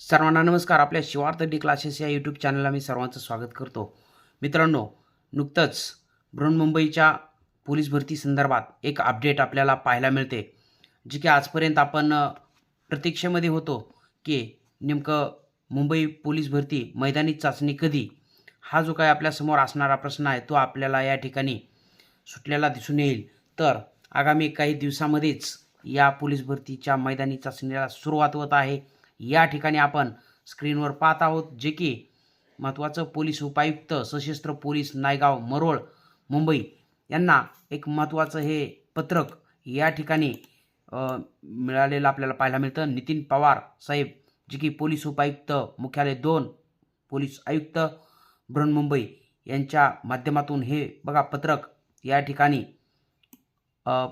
सर्वांना नमस्कार. आपल्या शिवार्थ डी क्लासेस या यूट्यूब चॅनलला मी सर्वांचं स्वागत करतो. मित्रांनो नुकतंच बृहन्मुंबईच्या पोलीस भरती संदर्भात एक अपडेट आपल्याला पाहायला मिळते. जे की आजपर्यंत आपण प्रतीक्षेमध्ये होतो की नेमकं मुंबई पोलीस भरती मैदानी चाचणी कधी? हा जो काही आपल्यासमोर असणारा प्रश्न आहे तो आपल्याला या ठिकाणी सुटलेला दिसून येईल. तर आगामी काही दिवसामध्येच या पोलीस भरतीच्या मैदानी चाचणीला सुरुवात होत आहे. या ठिकाणी आपण स्क्रीनवर पाहत आहोत जे की महत्त्वाचं पोलीस उपायुक्त सशस्त्र पोलीस नायगाव मरोळ मुंबई यांना एक महत्त्वाचं हे पत्रक या ठिकाणी मिळालेलं आपल्याला पाहायला मिळतं. नितीन पवार साहेब जे की पोलीस उपायुक्त मुख्यालय दोन पोलीस आयुक्त बृहन्मुंबई यांच्या माध्यमातून हे बघा पत्रक या ठिकाणी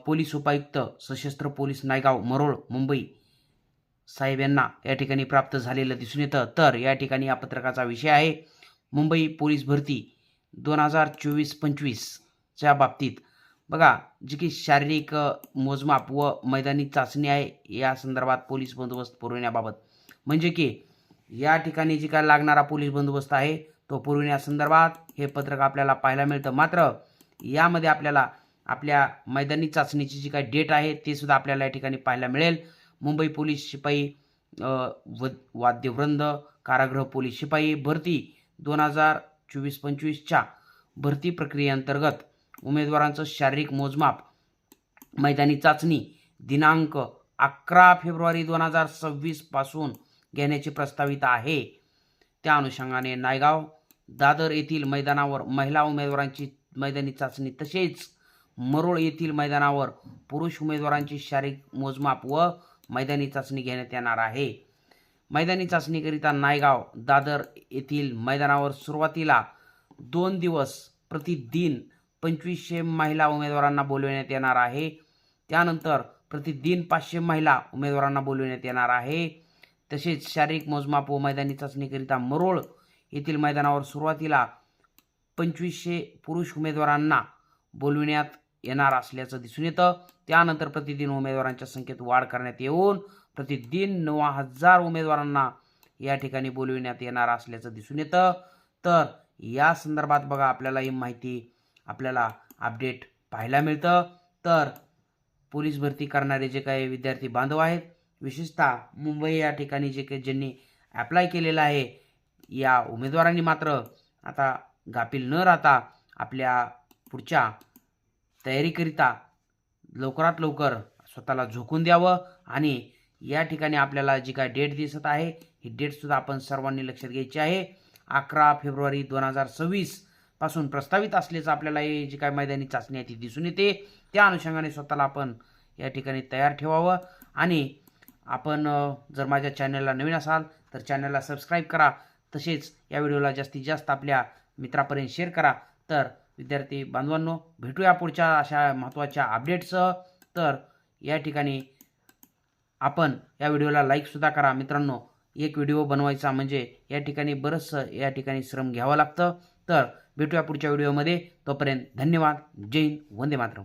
पोलीस उपायुक्त सशस्त्र पोलीस नायगाव मरोळ मुंबई साहेब यांना या ठिकाणी प्राप्त झालेलं दिसून येतं. तर या ठिकाणी या पत्रकाचा विषय आहे. मुंबई पोलीस भरती दोन हजार चोवीस पंचवीसच्या बाबतीत. बघा जी की शारीरिक मोजमाप व मैदानी चाचणी आहे या संदर्भात पोलीस बंदोबस्त पुरविण्याबाबत. म्हणजे की या ठिकाणी जी काय लागणारा पोलीस बंदोबस्त आहे तो पुरविण्यासंदर्भात हे पत्रक आपल्याला पाहायला मिळतं. मात्र यामध्ये आपल्याला आपल्या मैदानी चाचणीची जी काही डेट आहे ते सुद्धा आपल्याला या ठिकाणी पाहायला मिळेल. मुंबई पोलीस शिपाई व वाद्यवृंद कारागृह पोलीस शिपाई भरती दोन हजार चोवीस पंचवीसच्या भरती प्रक्रियेअंतर्गत उमेदवारांचं शारीरिक मोजमाप मैदानी चाचणी दिनांक अकरा फेब्रुवारी दोन हजार सव्वीसपासून घेण्याची प्रस्तावित आहे. त्या अनुषंगाने नायगाव दादर येथील मैदानावर महिला उमेदवारांची मैदानी चाचणी तसेच मरोळ येथील मैदानावर पुरुष उमेदवारांची शारीरिक मोजमाप व मैदानी चाचणी घेण्यात येणार आहे. मैदानी चाचणीकरिता नायगाव दादर येथील मैदानावर सुरुवातीला दोन दिवस प्रतिदिन पंचवीसशे महिला उमेदवारांना बोलविण्यात येणार आहे. त्यानंतर प्रतिदिन पाचशे महिला उमेदवारांना बोलविण्यात येणार आहे. तसेच शारीरिक मोजमाप व मैदानी चाचणीकरिता मरोळ येथील मैदानावर सुरुवातीला पंचवीसशे पुरुष उमेदवारांना बोलविण्यात येणार असल्याचं दिसून येतं. त्यानंतर प्रतिदिन उमेदवारांच्या संख्येत वाढ करण्यात येऊन प्रतिदिन नऊ हजार उमेदवारांना या ठिकाणी बोलविण्यात येणार असल्याचं दिसून येतं. तर या संदर्भात बघा आपल्याला ही माहिती आपल्याला अपडेट पाहायला मिळतं. तर पोलीस भरती करणारे जे काही विद्यार्थी बांधव आहेत विशेषतः मुंबई या ठिकाणी जे काही ज्यांनी ॲप्लाय केलेलं आहे या उमेदवारांनी मात्र आता गाफील न राहता आपल्या पुढच्या तयारीकरिता लवकरात लवकर स्वतःला झोकून द्यावं आणि या ठिकाणी आपल्याला जी काय डेट दिसत आहे ही डेटसुद्धा आपण सर्वांनी लक्षात घ्यायची आहे. अकरा फेब्रुवारी दोन हजार सव्वीसपासून प्रस्तावित असल्याचं आपल्याला हे जी काय मैदानी चाचणी आहे ती दिसून येते. त्या अनुषंगाने स्वतःला आपण या ठिकाणी तयार ठेवावं आणि आपण जर माझ्या चॅनलला नवीन असाल तर चॅनलला सबस्क्राईब करा. तसेच या व्हिडिओला जास्तीत जास्त आपल्या मित्रापर्यंत शेअर करा. तर विद्यार्थी बांधवांनो भेटूया पुढच्या अशा महत्त्वाच्या अपडेटसह तर या ठिकाणी आपण या व्हिडिओला लाईकसुद्धा करा. मित्रांनो एक व्हिडिओ बनवायचा म्हणजे या ठिकाणी बरंचसं या ठिकाणी श्रम घ्यावं लागतं. तर भेटूया पुढच्या व्हिडिओमध्ये तोपर्यंत धन्यवाद. जय हिंद. वंदे मातरम.